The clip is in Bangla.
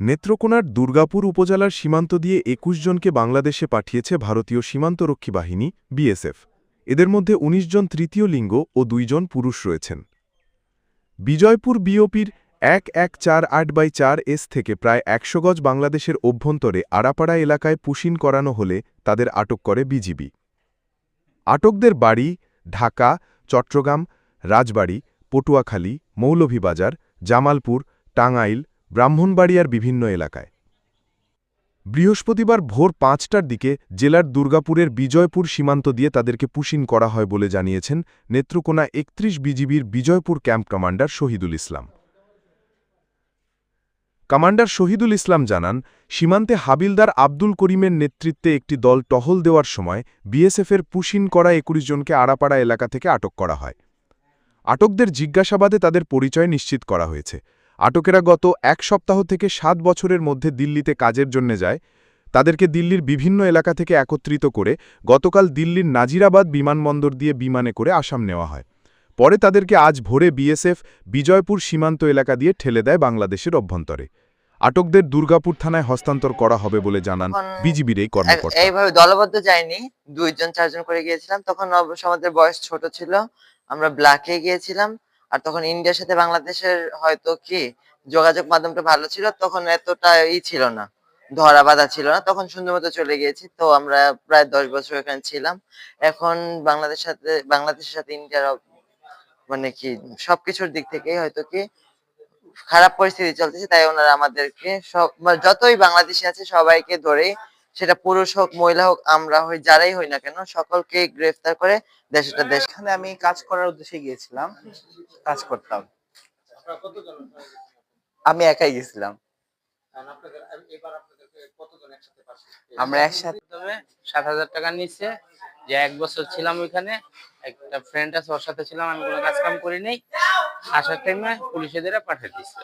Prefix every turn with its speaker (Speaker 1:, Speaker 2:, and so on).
Speaker 1: নেত্রকোনার দুর্গাপুর উপজেলার সীমান্ত দিয়ে একুশ জনকে বাংলাদেশে পাঠিয়েছে ভারতীয় সীমান্তরক্ষী বাহিনী, বিএসএফ। এদের মধ্যে ১৯ জন তৃতীয় লিঙ্গ ও দুইজন পুরুষ রয়েছেন। বিজয়পুর বিওপির এক এক চার আট বাই চার এস থেকে প্রায় একশো গজ বাংলাদেশের অভ্যন্তরে আড়াপাড়া এলাকায় পুশিন করানো হলে তাদের আটক করে বিজিবি। আটকদের বাড়ি ঢাকা, চট্টগ্রাম, রাজবাড়ী, পটুয়াখালী, মৌলভীবাজার, জামালপুর, টাঙ্গাইল ব্রাহ্মণবাড়িয়ার বিভিন্ন এলাকায়। বৃহস্পতিবার ভোর পাঁচটার দিকে জেলার দুর্গাপুরের বিজয়পুর সীমান্ত দিয়ে তাদেরকে পুশিন করা হয় বলে জানিয়েছেন নেত্রকোনা একত্রিশ বিজিবির Bijoypur camp commander Shahidul Islam. Commander Shahidul Islam জানান, সীমান্তে হাবিলদার আব্দুল করিমের নেতৃত্বে একটি দল টহল দেওয়ার সময় বিএসএফের পুশিন করা একুশ জনকে আড়াপাড়া এলাকা থেকে আটক করা হয়। আটকদের জিজ্ঞাসাবাদে তাদের পরিচয় নিশ্চিত করা হয়েছে। আটকেরা গত এক সপ্তাহ থেকে সাত বছরের মধ্যে দিল্লিতে কাজের জন্য যায়। তাদেরকে দিল্লির বিভিন্ন এলাকা থেকে একত্রিত করে গতকাল দিল্লির নাজিরাবাদ বিমানবন্দর দিয়ে বিমানে করে আসাম নেওয়া হয়। পরে তাদেরকে আজ ভোরে বিএসএফ বিজয়পুর সীমান্ত এলাকা দিয়ে ঠেলে দেয় বাংলাদেশের অভ্যন্তরে। আটকদের দুর্গাপুর থানায় হস্তান্তর করা হবে বলে জানান বিজিবির এই কর্মকর্তা।
Speaker 2: এইভাবে দলবদ্ধ যাইনি দুইজন চারজন করে গিয়েছিলাম। তখন আমাদের বয়স ছোট ছিল আমরা ব্ল্যাকে গিয়েছিলাম। আর তখন ইন্ডিয়ার সাথে বাংলাদেশের হয়তো কি যোগাযোগ মাধ্যমটা ভালো ছিল, তখন এতটা ই ছিল না, ধরা বাঁধা ছিল না। তখন সুন্দর মতো চলে গিয়েছি, তো আমরা প্রায় দশ বছর এখানে ছিলাম। এখন বাংলাদেশের সাথে বাংলাদেশের সাথে ইন্ডিয়ার মানে কি সবকিছুর দিক থেকে হয়তো কি খারাপ পরিস্থিতি চলতেছে, তাই ওনারা আমাদেরকে সব মানে যতই বাংলাদেশি আছে সবাইকে ধরে সেটা পুরুষ হোক মহিলা হোক আমরা হই যারাই হই না কেন সকলকে গ্রেফতার করে দেশটা দেশ
Speaker 3: এখানে আমি কাজ করার উদ্দেশ্যে গিয়েছিলাম। কাজ করতাম। আমি একাই গেছিলাম আমরা একসাথে
Speaker 4: সাত হাজার টাকা নিচ্ছে যে এক বছর ছিলাম ওইখানে একটা ফ্রেন্ড আছে ওর সাথে ছিলাম আমি কোনো কাজ কাম করি নাই। আসার টাইমে পুলিশেদের পাঠিয়ে দিচ্ছে